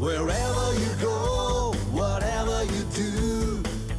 Wherever you go, whatever you do,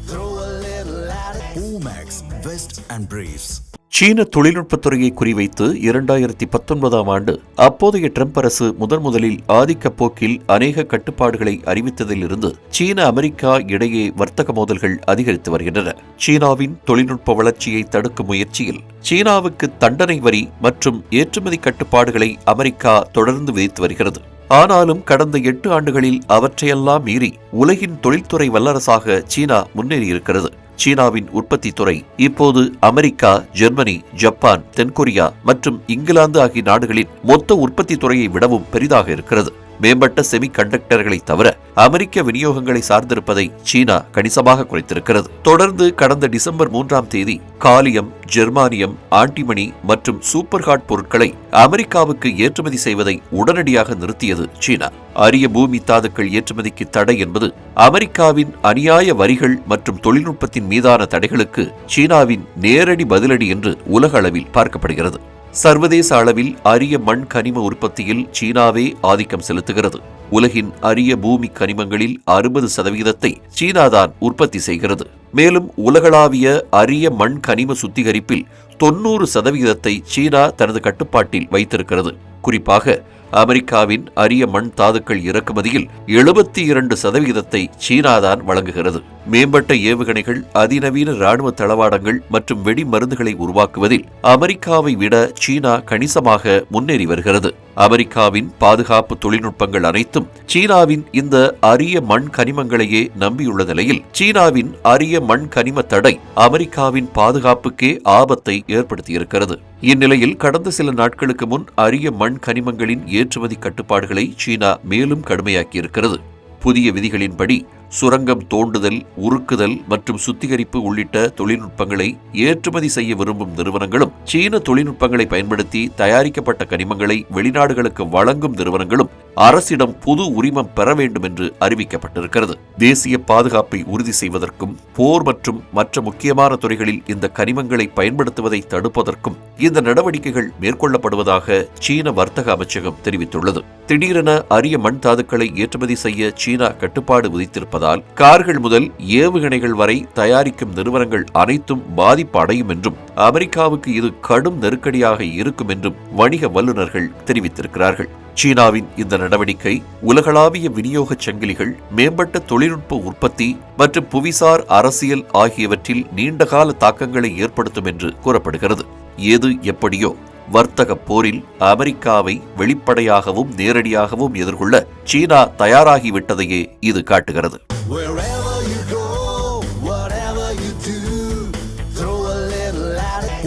throw a little at it. Omax, Vest and Briefs. சீன தொழில்நுட்பத்துறையை குறிவைத்து இரண்டாயிரத்தி பத்தொன்பதாம் ஆண்டு அப்போதைய ட்ரம்ப் அரசு முதன் முதலில் ஆதிக்க போக்கில் அநேக கட்டுப்பாடுகளை அறிவித்ததிலிருந்து சீன அமெரிக்கா இடையே வர்த்தக மோதல்கள் அதிகரித்து வருகின்றன சீனாவின் தொழில்நுட்ப வளர்ச்சியை தடுக்கும் முயற்சியில் சீனாவுக்கு தண்டனை வரி மற்றும் ஏற்றுமதி கட்டுப்பாடுகளை அமெரிக்கா தொடர்ந்து விதித்து வருகிறது ஆனாலும் கடந்த எட்டு ஆண்டுகளில் அவற்றையெல்லாம் மீறி உலகின் தொழில்துறை வல்லரசாக சீனா முன்னேறியிருக்கிறது. சீனாவின் உற்பத்தி துறை இப்போது அமெரிக்கா ஜெர்மனி ஜப்பான் தென்கொரியா மற்றும் இங்கிலாந்து ஆகிய நாடுகளின் மொத்த உற்பத்தி துறையை விடவும் பெரிதாக இருக்கிறது. மேம்பட்ட செமி கண்டக்டர்களை தவிர அமெரிக்க விநியோகங்களை சார்ந்திருப்பதை சீனா கணிசமாக குறைத்திருக்கிறது. தொடர்ந்து கடந்த டிசம்பர் மூன்றாம் தேதி காலியம் ஜெர்மானியம் ஆண்டிமணி மற்றும் சூப்பர் ஹாட் பொருட்களை அமெரிக்காவுக்கு ஏற்றுமதி செய்வதை உடனடியாக நிறுத்தியது சீனா. அரிய பூமி தாதுக்கள் ஏற்றுமதிக்கு தடை என்பது அமெரிக்காவின் அநியாய வரிகள் மற்றும் தொழில்நுட்பத்தின் மீதான தடைகளுக்கு சீனாவின் நேரடி பதிலடி என்று உலக அளவில் பார்க்கப்படுகிறது. சர்வதேச அளவில் அரிய மண் கனிம உற்பத்தியில் சீனாவே ஆதிக்கம் செலுத்துகிறது. உலகின் அரிய பூமி கனிமங்களில் அறுபது சதவீதத்தை சீனாதான் உற்பத்தி செய்கிறது. மேலும் உலகளாவிய அரிய மண் கனிம சுத்திகரிப்பில் தொன்னூறு சதவிகிதத்தை சீனா தனது கட்டுப்பாட்டில் வைத்திருக்கிறது. குறிப்பாக அமெரிக்காவின் அரிய மண் தாதுக்கள் இறக்குமதியில் எழுபத்தி இரண்டு சதவிகிதத்தை சீனாதான் வழங்குகிறது. மேம்பட்ட ஏவுகணைகள் அதிநவீன ராணுவ தளவாடங்கள் மற்றும் வெடி மருந்துகளை உருவாக்குவதில் அமெரிக்காவை விட சீனா கணிசமாக முன்னேறி வருகிறது. அமெரிக்காவின் பாதுகாப்பு தொழில்நுட்பங்கள் அனைத்தும் சீனாவின் இந்த அரிய மண் கனிமங்களையே நம்பியுள்ள நிலையில் சீனாவின் அரிய மண் கனிம தடை அமெரிக்காவின் பாதுகாப்புக்கே ஆபத்தை ஏற்படுத்தியிருக்கிறது. இந்நிலையில் கடந்த சில நாட்களுக்கு முன் அரிய மண் கனிமங்களின் ஏற்றுமதி கட்டுப்பாடுகளை சீனா மேலும் கடுமையாக்கியிருக்கிறது. புதிய விதிகளின்படி சுரங்கம் தோண்டுதல் உருக்குதல் மற்றும் சுத்திகரிப்பு உள்ளிட்ட தொழில்நுட்பங்களை ஏற்றுமதி செய்ய விரும்பும் நிறுவனங்களும் சீன தொழில்நுட்பங்களை பயன்படுத்தி தயாரிக்கப்பட்ட கனிமங்களை வெளிநாடுகளுக்கு வழங்கும் நிறுவனங்களும் அரசிடம் புது உரிமம் பெற வேண்டும் என்று அறிவிக்கப்பட்டிருக்கிறது. தேசிய பாதுகாப்பை உறுதி செய்வதற்கும் போர் மற்றும் மற்ற முக்கியமான துறைகளில் இந்த கனிமங்களை பயன்படுத்துவதை தடுப்பதற்கும் இந்த நடவடிக்கைகள் மேற்கொள்ளப்படுவதாக சீன வர்த்தக அமைச்சகம் தெரிவித்துள்ளது. திடீரென அரிய மண் தாதுக்களை ஏற்றுமதி செய்ய சீனா கட்டுப்பாடு விதித்திருப்பதால் கார்கள் முதல் ஏவுகணைகள் வரை தயாரிக்கும் நிறுவனங்கள் அனைத்தும் பாதிப்பு அடையும் என்றும் அமெரிக்காவுக்கு இது கடும் நெருக்கடியாக இருக்கும் என்றும் வணிக வல்லுநர்கள் தெரிவித்திருக்கிறார்கள். சீனாவின் இந்த நடவடிக்கை உலகளாவிய விநியோகச் சங்கிலிகள் மேம்பட்ட தொழில்நுட்ப உற்பத்தி மற்றும் புவிசார் அரசியல் ஆகியவற்றில் நீண்டகால தாக்கங்களை ஏற்படுத்தும் என்று கூறப்படுகிறது எது எப்படியோ வர்த்தக போரில் அமெரிக்காவை வெளிப்படையாகவும் நேரடியாகவும் எதிர்கொள்ள சீனா தயாராகிவிட்டதையே இது காட்டுகிறது.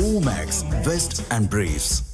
Omax, Vest and Briefs.